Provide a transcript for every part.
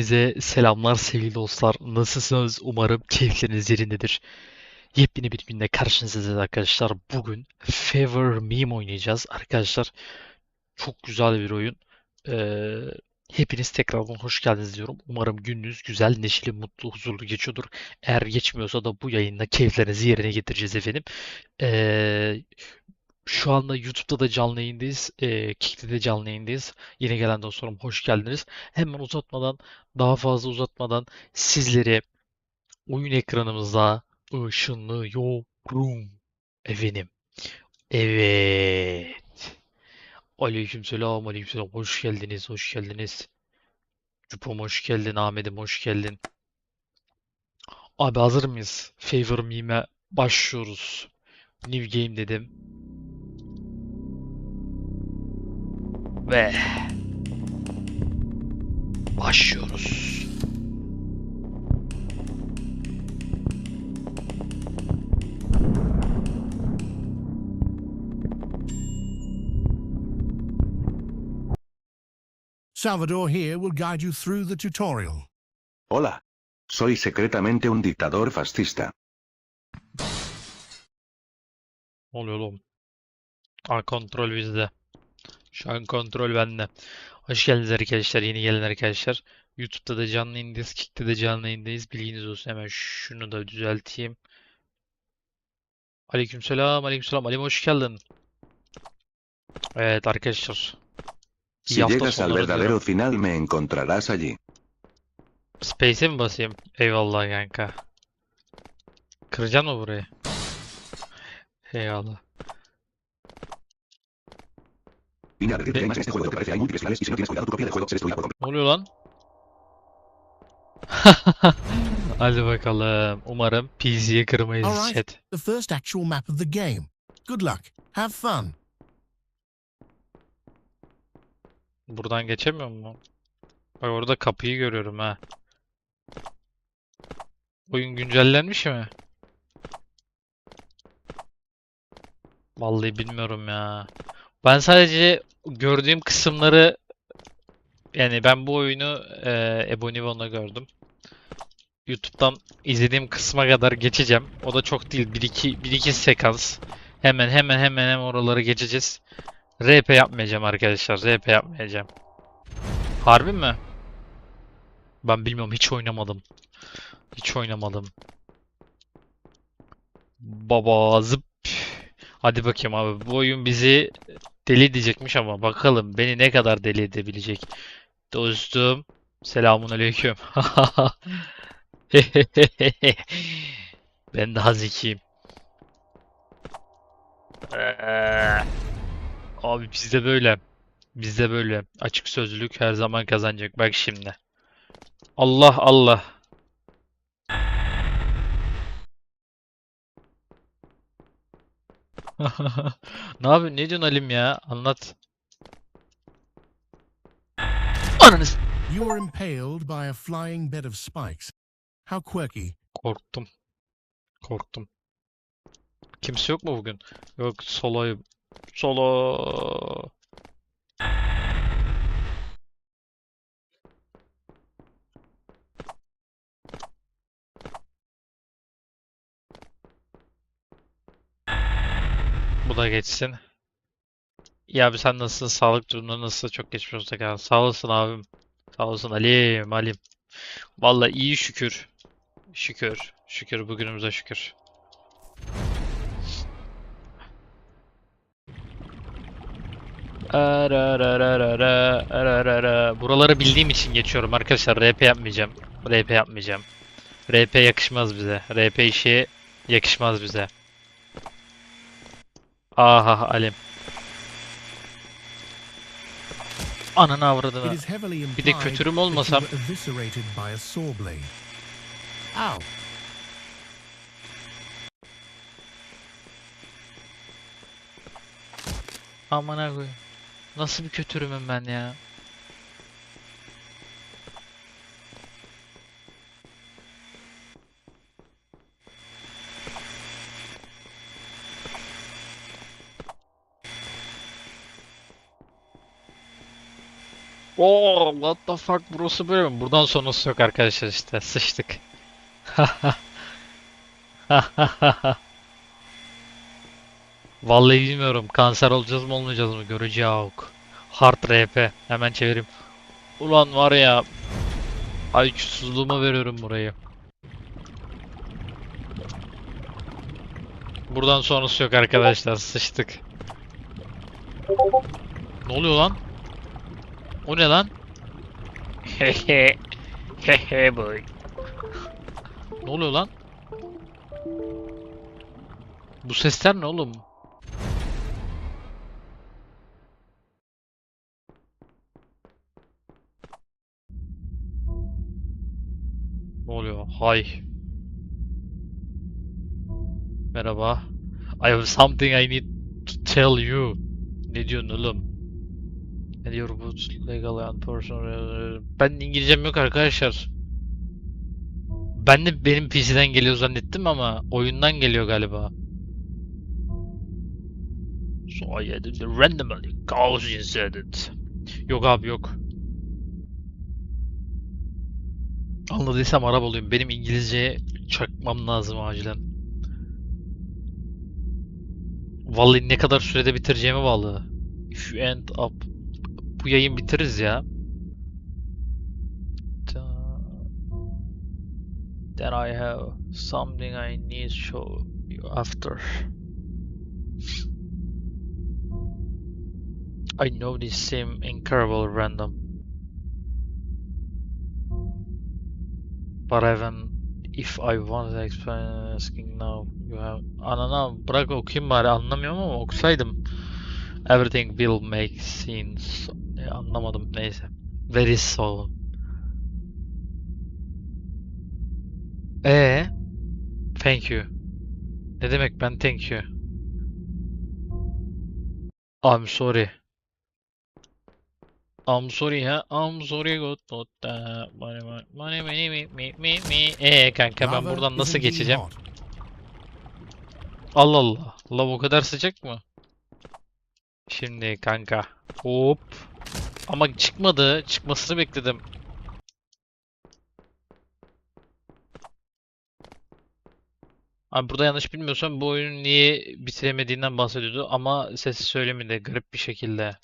Hepinize selamlar sevgili dostlar. Nasılsınız? Umarım keyifleriniz yerindedir. Yepyeni bir günde karşınızdayız arkadaşlar. Bugün Favor Meme oynayacağız arkadaşlar. Çok güzel bir oyun. Ee, hepiniz tekrardan hoş geldiniz diyorum. Umarım gününüz güzel, neşeli, mutlu, huzurlu geçiyordur. Eğer geçmiyorsa da bu yayında keyiflerinizi yerine getireceğiz efendim. Ee, şu anda YouTube'da da canlı yayındayız. E, Kick'te de canlı yayındayız. Yeni gelen dostlarım hoş geldiniz. Hemen uzatmadan, daha fazla uzatmadan sizleri oyun ekranımızda ışınlıyorum. Efendim. Evet. Aleykümselam, aleykümselam. Hoş geldiniz, hoş geldiniz. Cupom hoş geldin, Ahmet'im hoş geldin. Abi hazır mıyız? Favor Meme'e başlıyoruz. New Game dedim. Ve başlıyoruz. Salvador here will guide you through the tutorial. Hola. Soy secretamente un dictador fascista. Ne oluyor oğlum? Aa, kontrol bizde. Şu an kontrol bende. Hoş geldiniz arkadaşlar. Yeni gelen arkadaşlar. YouTube'da da canlı yayındayız. Kick'te de canlı yayındayız. Bilginiz olsun. Hemen şunu da düzelteyim. Aleykümselam, aleykümselam. Alim hoş geldin. Evet arkadaşlar. İyi Si hafta llegas al verdadero final me encontrarás allí. Space'e mi basayım? Eyvallah kanka. Kıracaksın mı burayı? Eyvallah. Vine a decirte que hay más en este juego de lo que parece. Hay múltiples finales y si no tienes cuidado tu copia del juego se destruirá por completo. Ne oluyor lan? Hadi bakalım. Umarım PC'ye kırmayız Alright. chat. The first actual map of the game. Good luck. Have fun. Buradan geçemiyor mu? Bak orada kapıyı görüyorum ha. Oyun güncellenmiş mi? Vallahi bilmiyorum ya. Ben sadece gördüğüm kısımları yani ben bu oyunu e, Ebonibon'da gördüm. YouTube'dan izlediğim kısma kadar geçeceğim. O da çok değil. 1-2 1-2 sekans. Hemen hemen hemen hemen oraları geçeceğiz. RP yapmayacağım arkadaşlar. RP yapmayacağım. Harbi mi? Ben bilmiyorum. Hiç oynamadım. Hiç oynamadım. Baba zıp. Hadi bakayım abi. Bu oyun bizi deli edecekmiş ama bakalım beni ne kadar deli edebilecek. Dostum. Selamun aleyküm. Ben daha zekiyim. Eee. Abi bizde böyle. Bizde böyle. Açık sözlülük her zaman kazanacak. Bak şimdi. Allah Allah. Ne yapıyorsun? Ne diyorsun Halim ya? Anlat. Ananı s- You were impaled by a flying bed of spikes. How quirky. Korktum. Korktum. Kimse yok mu bugün? Yok soloyum. Solo. Da geçsin. Ya abi sen nasılsın? Sağlık durumları nasıl? Çok geçmiş olsun tekrar. Sağ olasın abim. Sağ olasın Alim, Alim. Vallahi iyi şükür. Şükür. Şükür bugünümüze şükür. Buraları bildiğim için geçiyorum arkadaşlar. RP yapmayacağım. RP yapmayacağım. RP yakışmaz bize. RP işi yakışmaz bize. Aha Alim. Ananı avradını. Bir de kötürüm olmasam. Ow. amına koyayım. Nasıl bir kötürümüm ben ya? Oo, what the fuck burası böyle mi? Buradan sonrası yok arkadaşlar işte. Sıçtık. Vallahi bilmiyorum. Kanser olacağız mı olmayacağız mı? Göreceğiz. Hard RP. Hemen çevireyim. Ulan var ya. IQ'suzluğuma veriyorum burayı. Buradan sonrası yok arkadaşlar. Sıçtık. Ne oluyor lan? O ne lan? Hehe. Hehe boy. Ne oluyor lan? Bu sesler ne oğlum? Ne oluyor? Hi. Merhaba. I have something I need to tell you. Ne diyorsun oğlum? Ne diyor bu legal and personal? Ben İngilizcem yok arkadaşlar. Ben de benim PC'den geliyor zannettim ama oyundan geliyor galiba. So I added randomly cause inserted. Yok abi yok. Anladıysam Arap olayım. Benim İngilizceye çakmam lazım acilen. Vallahi ne kadar sürede bitireceğime bağlı. If you end up bu yayın bitiririz ya. Then I have something I need to show you after. I know this seems incredible random. But even if I want to explain asking now you have Anana bırak okuyayım bari anlamıyorum ama okusaydım Everything will make sense. E, anlamadım neyse. Very so. E Thank you. Ne demek ben thank you? I'm sorry. I'm sorry ha. I'm sorry good not that. Money money money me me me me. E kanka ben buradan is nasıl geçeceğim? Allah Allah. Lav o kadar sıcak mı? Şimdi kanka. Hop. Ama çıkmadı. Çıkmasını bekledim. Abi burada yanlış bilmiyorsam bu oyunu niye bitiremediğinden bahsediyordu ama sesi söylemedi garip bir şekilde.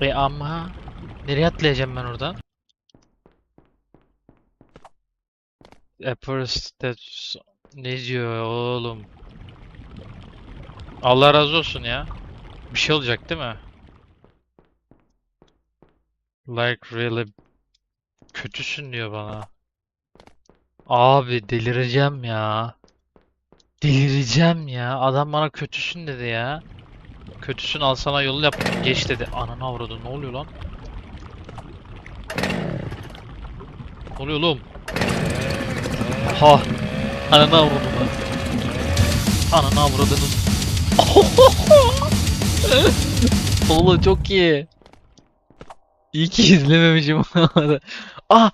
E ama nereye atlayacağım ben oradan? A first that's ne diyor oğlum? Allah razı olsun ya. Bir şey olacak değil mi? Like really kötüsün diyor bana. Abi delireceğim ya. Delireceğim ya. Adam bana kötüsün dedi ya. Kötüsün al sana yolu yap. Geç dedi. Ananı avradı. Ne oluyor lan? Ne oluyor oğlum? Ha. Ananı avradını. Ananı avradını. Oğlum çok iyi. İyi ki izlememişim. ah!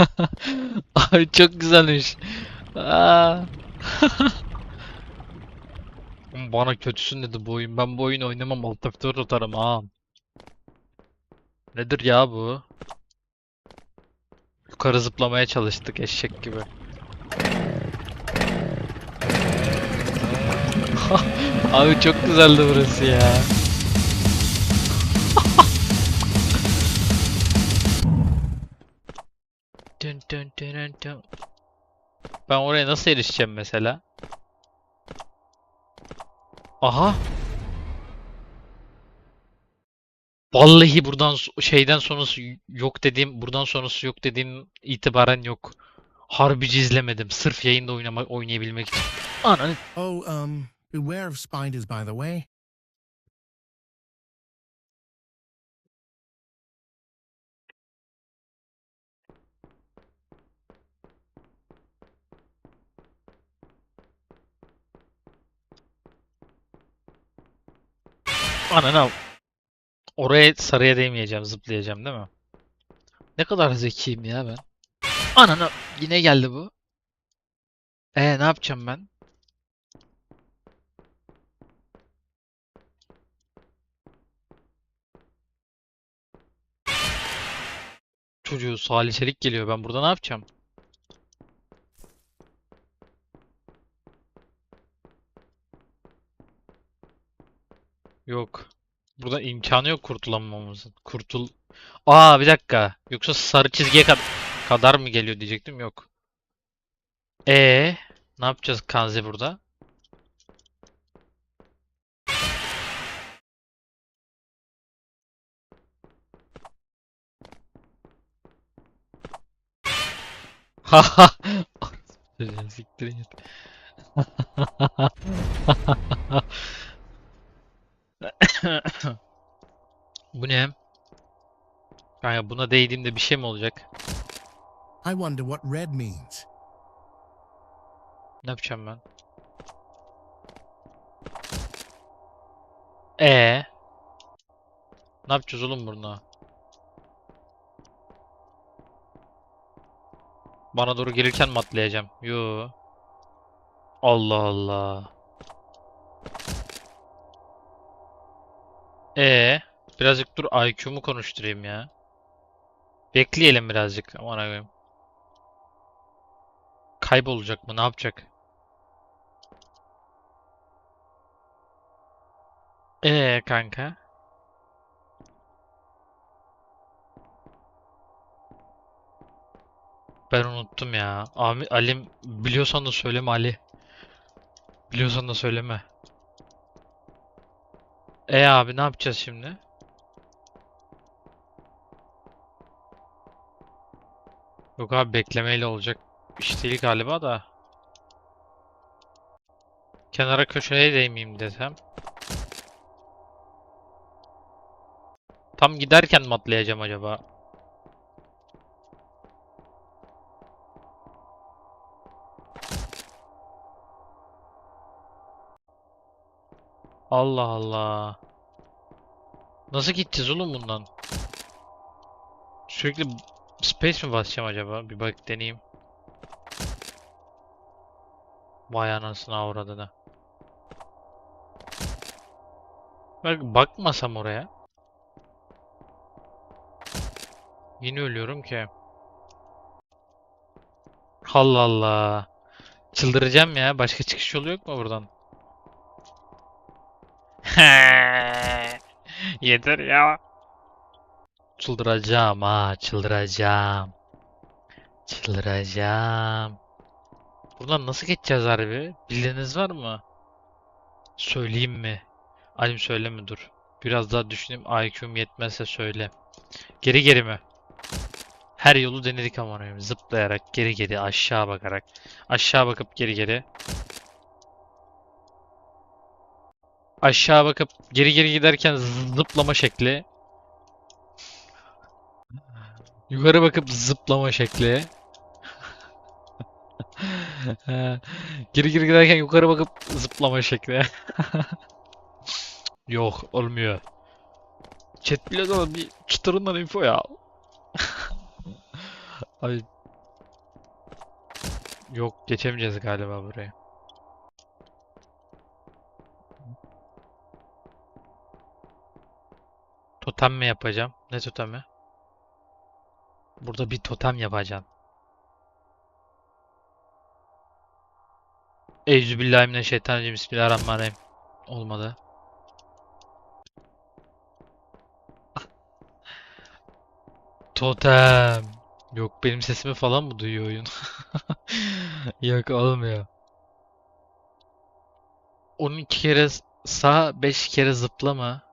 Ay çok güzelmiş. Aa. Bana kötüsün dedi bu oyun. Ben bu oyunu oynamam. Alt F4 atarım ha. Nedir ya bu? Yukarı zıplamaya çalıştık eşek gibi. Abi çok güzeldi burası ya. Ben oraya nasıl erişeceğim mesela? Aha. Vallahi buradan şeyden sonrası yok dediğim, buradan sonrası yok dediğim itibaren yok. Harbici izlemedim. Sırf yayında oynama, oynayabilmek için. Ananı. Oh, um, beware of spiders, by the way. Ananı. Oraya sarıya değmeyeceğim, zıplayacağım değil mi? Ne kadar zekiyim ya ben. Ananı. Yine geldi bu. E ne yapacağım ben? Çocuğu saliselik geliyor. Ben burada ne yapacağım? Yok. Burada imkanı yok kurtulamamamızın. Kurtul... Aa bir dakika. Yoksa sarı çizgiye kad- kadar mı geliyor diyecektim. Yok. E ne yapacağız Kanzi burada? Haha. Siktir git. Bu ne? Kanka buna değdiğimde bir şey mi olacak? I wonder what red means. Ne yapacağım ben? E Ne yapacağız oğlum burada? Bana doğru gelirken mi atlayacağım? Yo. Allah Allah. E birazcık dur IQ'mu konuşturayım ya. Bekleyelim birazcık. Aman koyayım. Kaybolacak mı? Ne yapacak? Ee kanka. Ben unuttum ya. Alim biliyorsan da söyleme Ali. Biliyorsan da söyleme. E abi ne yapacağız şimdi? Yok abi beklemeyle olacak iş değil galiba da. Kenara köşeye değmeyeyim desem. Tam giderken mi atlayacağım acaba? Allah Allah. Nasıl gideceğiz oğlum bundan? Sürekli space mi basacağım acaba? Bir bak deneyeyim. Vay anasını avradına. Bak bakmasam oraya. Yine ölüyorum ki. Allah Allah. Çıldıracağım ya. Başka çıkış yolu yok mu buradan? Yeter ya. Çıldıracağım ha, çıldıracağım. Çıldıracağım. Buradan nasıl geçeceğiz harbi? Bildiğiniz var mı? Söyleyeyim mi? Alim söyleme dur. Biraz daha düşüneyim. IQ'm yetmezse söyle. Geri geri mi? Her yolu denedik ama. Zıplayarak geri geri aşağı bakarak. Aşağı bakıp geri geri. Aşağı bakıp geri geri giderken zıplama şekli. Yukarı bakıp zıplama şekli. Geri geri giderken yukarı bakıp zıplama şekli. Yok olmuyor. Chat bile zaman bir çıtırından info ya. Ay. Yok geçemeyeceğiz galiba buraya. Totem mi yapacağım? Ne totemi? Burada bir totem yapacağım. Euzubillahimineşşeytanirracim. Bismillahirrahmanirrahim. Olmadı. Totem. Yok benim sesimi falan mı duyuyor oyun? Yok olmuyor. 12 kere sağ 5 kere zıplama.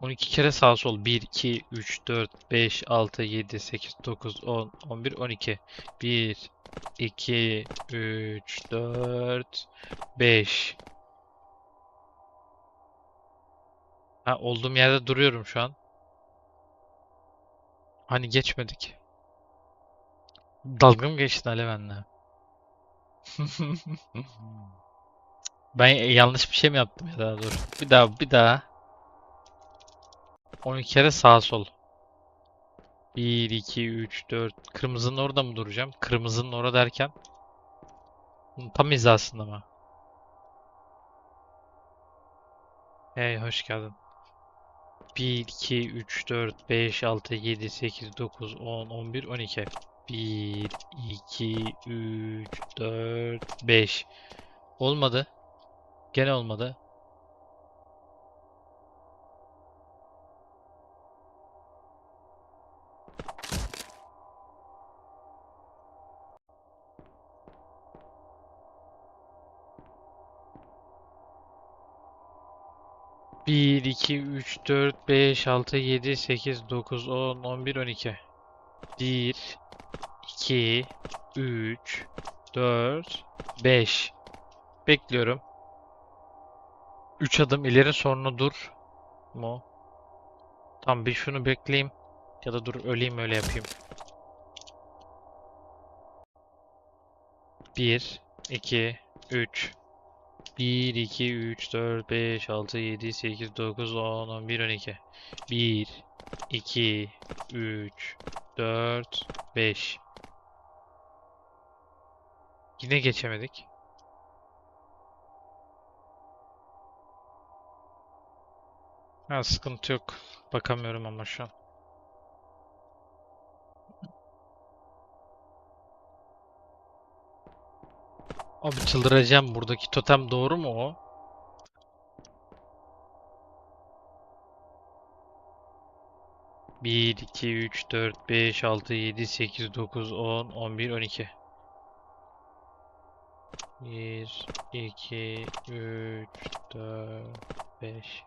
12 kere sağ sol 1 2 3 4 5 6 7 8 9 10 11 12 1 2 3 4 5 Ha olduğum yerde duruyorum şu an. Hani geçmedik. Dalga mı geçtin Ali benimle? Ben yanlış bir şey mi yaptım ya daha dur. Bir daha bir daha. 12 kere sağ sol. 1 2 3 4 kırmızının orada mı duracağım? Kırmızının orada derken Tam hizasında mı? Hey hoş geldin. 1, 2, 3, 4, 5, 6, 7, 8, 9, 10, 11, 12. 1, 2, 3, 4, 5. Olmadı. Gene olmadı. Bir, iki, üç, dört, beş, altı, yedi, sekiz, dokuz, on, on bir, on iki. Bir, iki, üç, dört, beş. Bekliyorum. Üç adım ileri sonra dur. Mu? Tamam bir şunu bekleyeyim. Ya da dur öleyim öyle yapayım. Bir, iki, üç. 1, 2, 3, 4, 5, 6, 7, 8, 9, 10, 11, 12. 1, 2, 3, 4, 5. Yine geçemedik. Ha, sıkıntı yok. Bakamıyorum ama şu an. Abi çıldıracağım. Buradaki totem doğru mu o? Bir, iki, üç, dört, beş, altı, yedi, sekiz, dokuz, on, on bir, on iki. Bir, iki, üç, dört, beş.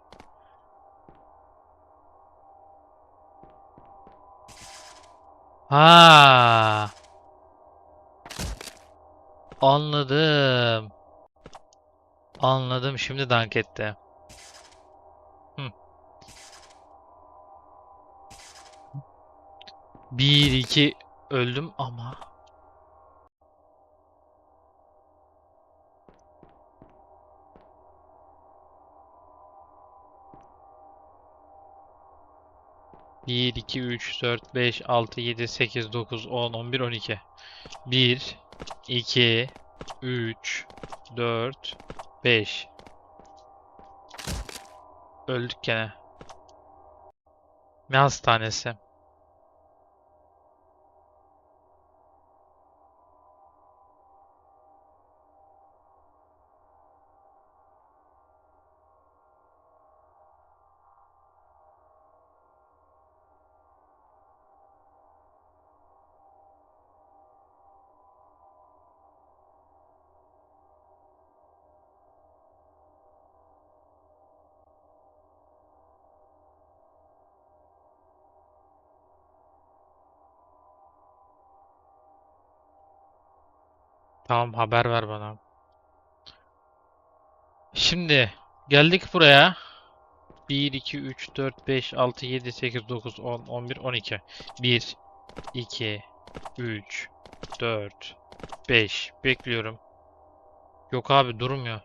Ha. Anladım. Anladım. Şimdi dank etti. Hı. 1 2 öldüm ama Bir, iki, üç, dört, beş, altı, yedi, sekiz, dokuz, on, on bir, on iki. Bir, iki, üç, dört, beş. Öldük gene. Ne hastanesi? Tamam haber ver bana. Şimdi geldik buraya. 1 2 3 4 5 6 7 8 9 10 11 12. 1 2 3 4 5 bekliyorum. Yok abi durmuyor.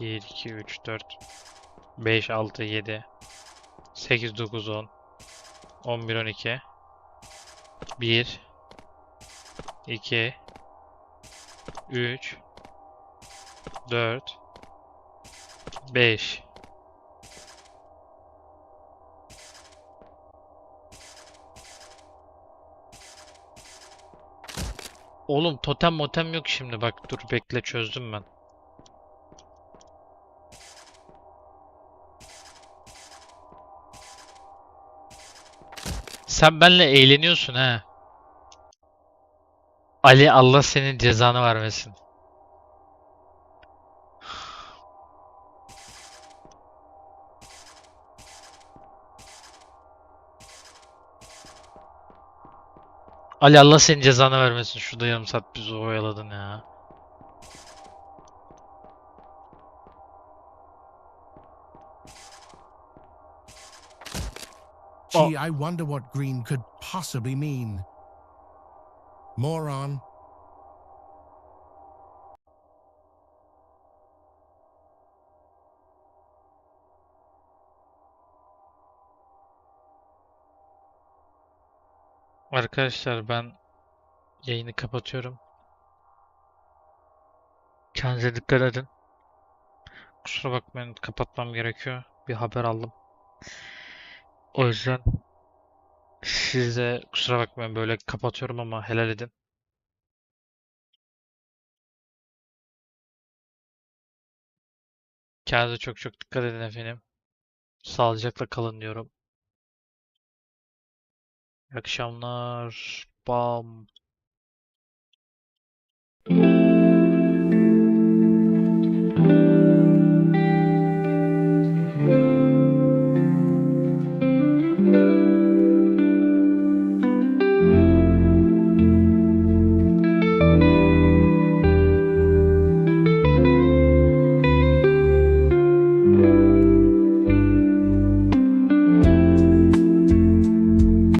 Bir, iki, üç, dört, beş, altı, yedi, sekiz, dokuz, on, on bir, on iki, bir, iki, üç, dört, beş. Oğlum totem motem yok şimdi. Bak dur bekle çözdüm ben. Sen benimle eğleniyorsun ha. Ali Allah senin cezanı vermesin. Ali Allah senin cezanı vermesin. Şurada yarım saat bizi oyaladın ya. Gee, I wonder what green could possibly mean. Moron. Arkadaşlar ben yayını kapatıyorum. Kendinize dikkat edin. Kusura bakmayın kapatmam gerekiyor. Bir haber aldım. O yüzden size kusura bakmayın böyle kapatıyorum ama helal edin. Kendinize çok çok dikkat edin efendim. Sağlıcakla kalın diyorum. İyi akşamlar. Bam.